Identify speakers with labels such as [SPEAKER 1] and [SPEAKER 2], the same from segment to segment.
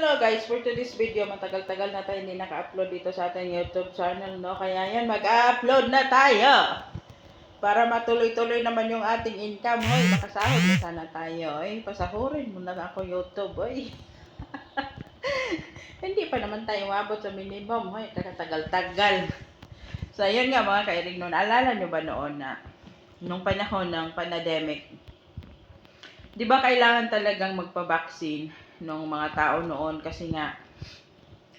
[SPEAKER 1] Hello guys, for today's video, matagal-tagal na tayo hindi naka-upload dito sa ating YouTube channel, no? Kaya yan, mag-upload na tayo! Para matuloy-tuloy naman yung ating income, hoy. Makasahod na sana tayo, eh. Pasahurin mo na ako YouTube, hoy. hindi pa naman tayo umabot sa minimum, hoy. Katagal-tagal. So, ayun nga mga kairing noon. Alala nyo ba noon na nung panahon ng pandemic, di ba kailangan talagang magpa-vaccine ng mga tao noon kasi nga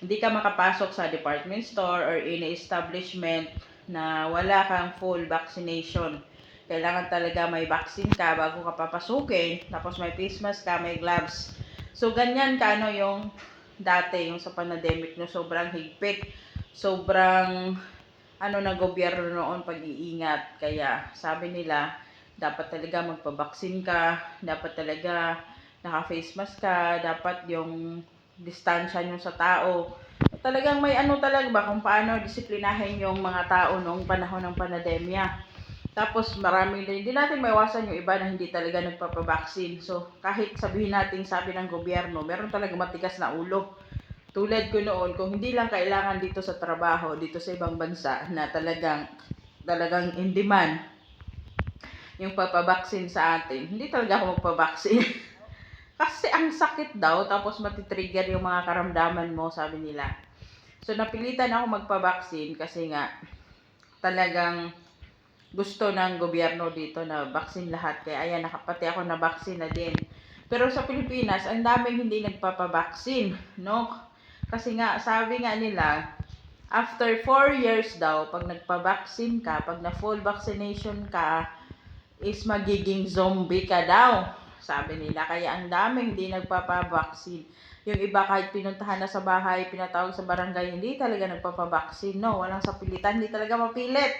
[SPEAKER 1] hindi ka makapasok sa department store or any establishment na wala kang full vaccination. Kailangan talaga may vaccine ka bago ka papasukin. Tapos may face mask ka, may gloves. So, ganyan ka ano yung dati, yung sa pandemic no, sobrang higpit. Sobrang ano na gobyerno noon pag-iingat. Kaya sabi nila, dapat talaga magpa-vaccine ka, dapat talaga naka-face mask ka, dapat yung distansya nyo sa tao. Talagang may ano talaga ba kung paano disiplinahin yung mga tao noong panahon ng pandemya. Tapos marami din, hindi natin maiwasan yung iba na hindi talaga nagpapabaksin. So kahit sabihin natin sabi ng gobyerno, meron talaga matigas na ulo. Tulad ko noon, kung hindi lang kailangan dito sa trabaho, dito sa ibang bansa, na talagang, talagang in demand, yung papabaksin sa atin, hindi talaga ako magpabaksin. Kasi ang sakit daw, tapos matitrigger yung mga karamdaman mo, sabi nila. So, napilitan ako magpabaksin kasi nga, talagang gusto ng gobyerno dito na baksin lahat. Kaya ayan, nakapati ako na baksin na din. Pero sa Pilipinas, ang daming hindi nagpapabaksin, no? Kasi nga, sabi nga nila, after 4 years daw, pag nagpabaksin ka, pag na full vaccination ka, is magiging zombie ka daw. Sabi nila, kaya ang daming hindi nagpapabaksin. Yung iba kahit pinuntahan na sa bahay, pinatawag sa barangay, hindi talaga nagpapabaksin. No, walang sa pilitan, hindi talaga mapilit.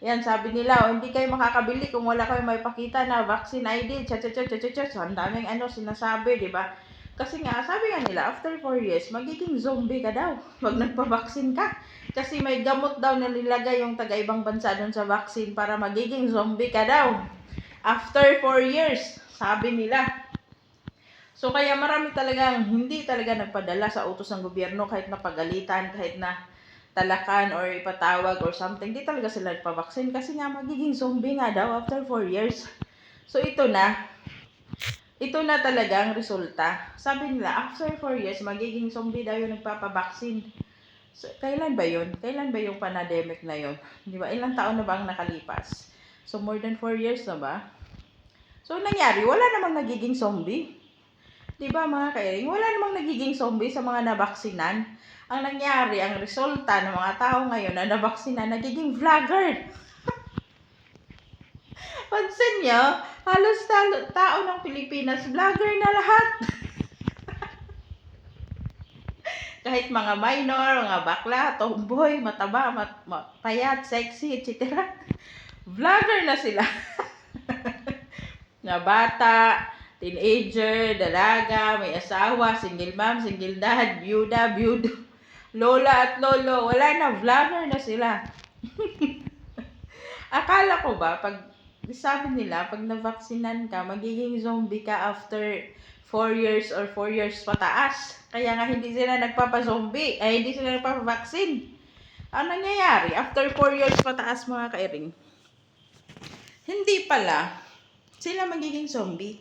[SPEAKER 1] Yan, sabi nila, oh, hindi kayo makakabili kung wala kayo may pakita na vaccine ID, cha cha cha cha cha cha ang daming ano sinasabi, di ba? Kasi nga, sabi nga nila, after 4 years, magiging zombie ka daw. Wag nagpabaksin ka. Kasi may gamot daw na nilagay yung taga-ibang bansa doon sa vaccine para magiging zombie ka daw. After 4 years, sabi nila. So kaya marami talagang hindi talaga nagpadala sa utos ng gobyerno kahit napagalitan, kahit na talakan or ipatawag or something. Hindi talaga sila nagpabaksin kasi nga magiging zombie nga daw after 4 years. So ito na. Ito na talaga ang resulta. Sabi nila, after 4 years, magiging zombie daw yung nagpapabaksin. So, kailan ba yun? Kailan ba yung pandemic na yun? Di ba? Ilang taon na ba ang nakalipas? So, more than 4 years na ba? So, nangyari, wala namang nagiging zombie. Di ba mga kairing? Wala namang nagiging zombie sa mga nabaksinan. Ang nangyari, ang resulta ng mga tao ngayon na nabaksinan, nagiging vlogger. Pansin nyo, halos talo, tao ng Pilipinas, vlogger na lahat. Kahit mga minor, mga bakla, tomboy, mataba, mat, mat, payat, sexy, etc. Vlogger na sila. Na bata, teenager, dalaga, may asawa, single mom, single dad, byuda, byudo, lola at lolo, wala na, vlogger na sila. Akala ko ba, pag sabi nila, pag navaksinan ka, magiging zombie ka after 4 years or 4 years pataas. Kaya nga hindi sila nagpapazombie, ay hindi sila nagpapavaksin. Ang nangyayari, after 4 years pataas mga kairing, hindi pala sila magiging zombie.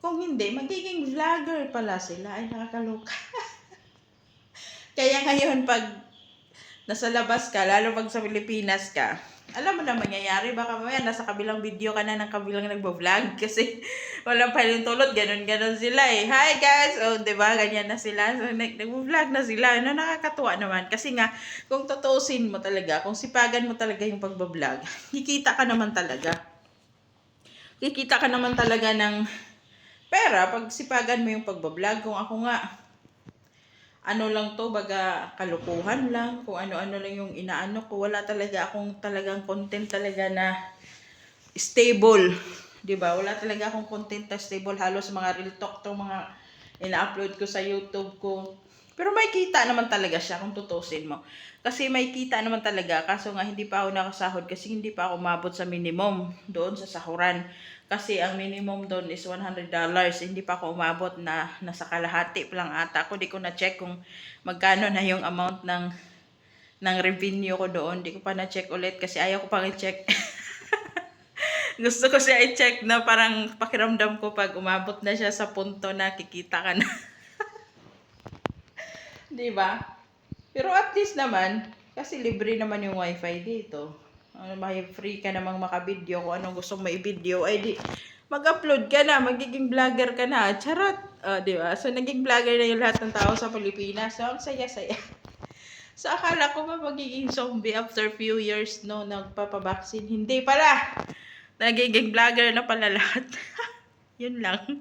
[SPEAKER 1] Kung hindi, magiging vlogger pala sila. Ay, nakakaloka. Kaya ngayon, pag nasa labas ka, lalo pag sa Pilipinas ka, alam mo na mangyayari, baka mamaya nasa kabilang video ka na ng kabilang nagbo-vlog kasi walang paling tulot, ganun-ganun sila eh. Hi guys! Oh, ba Ganyan na sila. So, nag- nagbo-vlog na sila. Ano, nakakatuwa naman. Kasi nga, kung tutuusin mo talaga, kung sipagan mo talaga yung pagbo-vlog, kikita ka naman talaga. Kikita ka naman talaga ng pera pag sipagan mo yung pagbo-vlog. Kung ako nga, ano lang to, baga kalukuhan lang, kung ano-ano lang yung inaano ko. Wala talaga akong talagang content talaga na stable. 'Di ba Wala talaga akong content na stable. Halos mga real talk to mga ina-upload ko sa YouTube ko. Pero may kita naman talaga siya kung tutusin mo. Kasi may kita naman talaga. Kaso nga hindi pa ako nakasahod kasi hindi pa ako umabot sa minimum doon sa sahuran. Kasi ang minimum doon is $100. Hindi pa ako umabot na nasa kalahati pa lang ata ako. Di ko na-check kung magkano na yung amount ng ng revenue ko doon. Di ko pa na-check ulit kasi ayaw ko pang i-check. Gusto ko siya i-check na parang pakiramdam ko pag umabot na siya sa punto na kikita ka na. Di ba? Pero at least naman, kasi libre naman yung wifi dito. Ano, may free ka namang makabideo kung anong gusto mo i-video. Ay di, mag-upload ka na, magiging vlogger ka na. Charot! Ah, di ba? So, naging vlogger na yung lahat ng tao sa Pilipinas. So, ang saya-saya. So, akala ko ba magiging zombie after few years no nagpapabaksin. Hindi pala! Nagiging vlogger na pala lahat. Yun lang.